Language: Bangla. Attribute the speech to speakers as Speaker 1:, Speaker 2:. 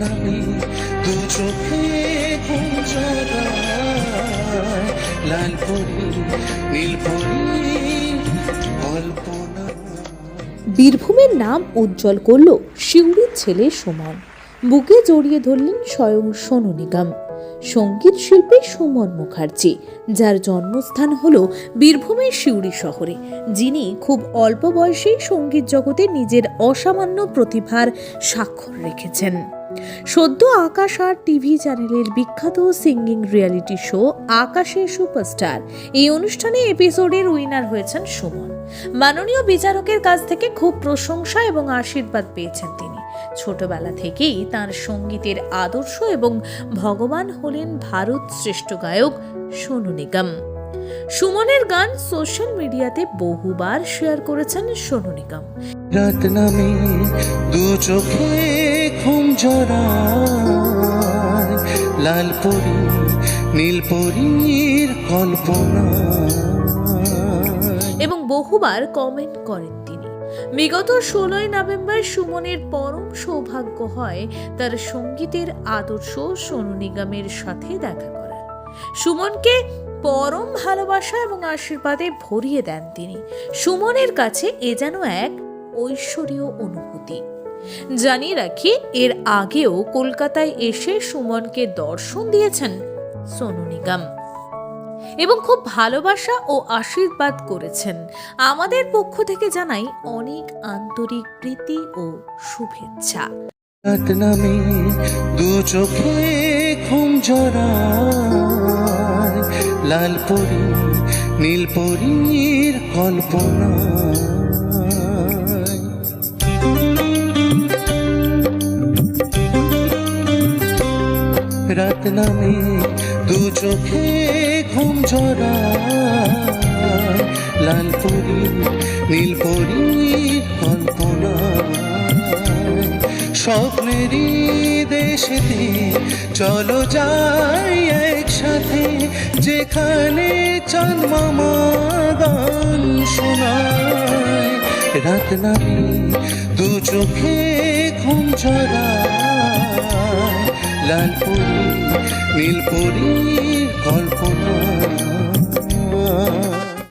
Speaker 1: নামি চোখে লাল পরি নীল পরি
Speaker 2: বীরভূমের নাম উজ্জ্বল করল শিউরির ছেলে সমান। বুকে জড়িয়ে ধরলেন স্বয়ং সোনু নিগম। সংগীত শিল্পী সুমন মুখার্জি, যার জন্মস্থান হল বীরভূমের সিউড়ি শহরে। যিনি খুব অল্প বয়সেই সংগীত জগতে নিজের অসামান্য প্রতিভার স্বাক্ষর রেখেছেন। সদ্য আকাশ আর টিভি চ্যানেলের বিখ্যাত সিঙ্গিং রিয়ালিটি শো আকাশের সুপারস্টার। এই অনুষ্ঠানে এপিসোডের উইনার হয়েছেন সুমন। মাননীয় বিচারকের কাছ থেকে খুব প্রশংসা এবং আশীর্বাদ পেয়েছেন তিনি। ছোটবেলা থেকেই তার সঙ্গীতের আদর্শ এবং ভগবান হলেন ভারত শ্রেষ্ঠ গায়ক সোনু নিগম। সুমনের গান সোশ্যাল মিডিয়াতে বহুবার শেয়ার করেছেন সোনু নিগম।
Speaker 1: রাত নামে দু চোখে ঘুম জড়ায় লাল পরি নীল পরির কল্পনা।
Speaker 2: এবং বহুবার কমেন্ট করেন বিগত ষোলোই নভেম্বর সুমনের পরম সৌভাগ্য হয় তার সঙ্গীতের আদর্শ সোনু নিগমের সাথে দেখা করার। সুমনকে পরম ভালোবাসা এবং আশীর্বাদে ভরিয়ে দেন তিনি। সুমনের কাছে এ যেন এক ঐশ্বরীয় অনুভূতি। জানিয়ে রাখি, এর আগেও কলকাতায় এসে সুমনকে দর্শন দিয়েছেন সোনু নিগম। এবং খুব ভালোবাসা ও আশীর্বাদ করেছেন। আমাদের পক্ষ থেকে জানাই অনেক আন্তরিক প্রীতি ও শুভেচ্ছা।
Speaker 1: দু চোখে ঘুম লাল পরি নীল পরির কল্পনা রাত নামে দু চোখে ঘুম জড়ায় লাল পরি, নীল পরির কল্পনা। স্বপ্নেরই দেশেতে চলো যাই একসাথে, যেখানে চাঁদ মামা গান শোনায়। রাত নামে দু চোখে ঘুম জড়ায় লাল পরি নীল পরি কল্পনা